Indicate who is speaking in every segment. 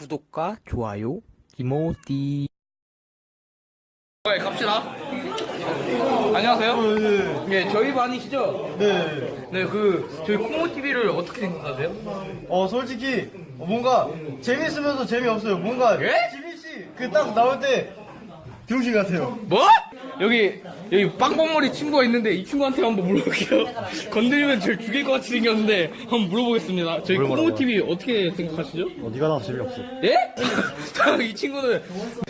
Speaker 1: 구독과 좋아요, 이모티.
Speaker 2: 네, 갑시다. 안녕하세요. 네, 저희 반이시죠?
Speaker 3: 네.
Speaker 2: 네, 그 저희 코모 TV를 어떻게 생각하세요?
Speaker 3: 어 솔직히 뭔가 재밌으면서 재미없어요. 뭔가
Speaker 2: 예?
Speaker 3: 지민 씨 그 딱 나올 때 병신 같아요.
Speaker 2: 뭐? 여기 여기 빵빵머리 친구가 있는데 이 친구한테 한번 물어볼게요. 건드리면 저를 죽일 것 같이 생겼는데 한번 물어보겠습니다. 저희 코모 TV 어떻게 생각하시죠?
Speaker 3: 어 네가 나와서 재미없어.
Speaker 2: 예? 자, 이 친구는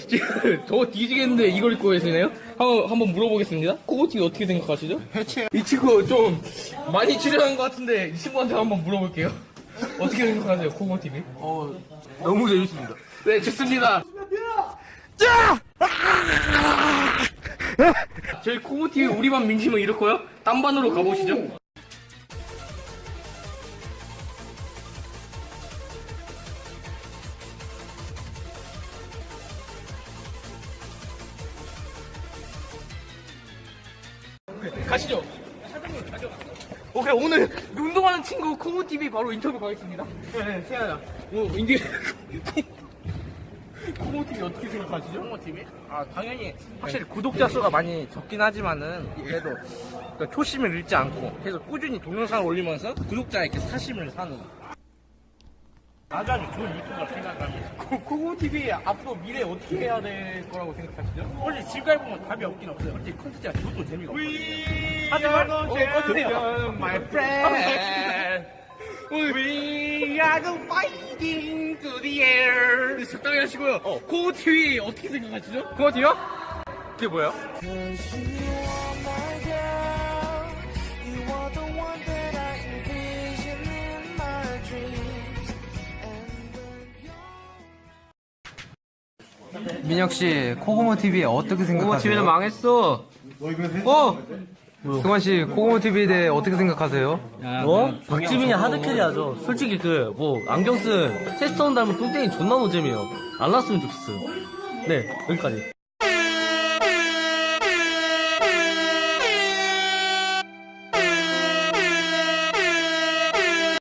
Speaker 2: 지금 더 뒤지겠는데 이걸 입고 계시네요? 한번, 한번 물어보겠습니다. 코모 TV 어떻게 생각하시죠? 해체. 이 친구 좀 많이 출연한 것 같은데 이 친구한테 한번 물어볼게요. 어떻게 생각하세요, 코모 TV? 어, 너무 재밌습니다. 네, 좋습니다. 자! 저희 코모 TV 우리 반 민심은 이렇고요. 딴 반으로 가보시죠. 가시죠. 오케이 오늘 운동하는 친구 코모 TV 바로 인터뷰 가겠습니다. 네, 세아야. 뭐 인디 코모 TV 어떻게 생각하시죠?
Speaker 4: 코모 TV? 아 당연히 확실히 구독자 수가 많이 적긴 하지만은 그래도 그 초심을 잃지 않고 계속 꾸준히 동영상을 올리면서 구독자에게 사심을 사는 아주 아주 좋은 유튜버라 생각합니다.
Speaker 2: 코- 코모 TV 앞으로 미래 어떻게 해야 될 거라고 생각하시죠?
Speaker 4: 솔직히 지금까지 보면 답이 없긴 없어요. 솔직히 컨텐츠가 저도 재미가 없어요. 하지만 어, 어떠세요?
Speaker 2: my friend. We are fighting to the 네, 적당히 하시고요. 코모 TV 어떻게 생각하시죠? TV요? 그게 뭐예요?
Speaker 1: 민혁 씨, 코고모 TV 어떻게 생각하세요?
Speaker 2: 코모 TV는 망했어.
Speaker 1: 어! 승환 씨, 코고모 TV에 대해 어떻게 생각하세요?
Speaker 5: 뭐? 박지민이 하드캐리 하죠. 솔직히 그 뭐 안경 쓴 테스트원 닮은 뚱땡이 존나 노잼이에요. 안 났으면 좋겠어요. 네 여기까지.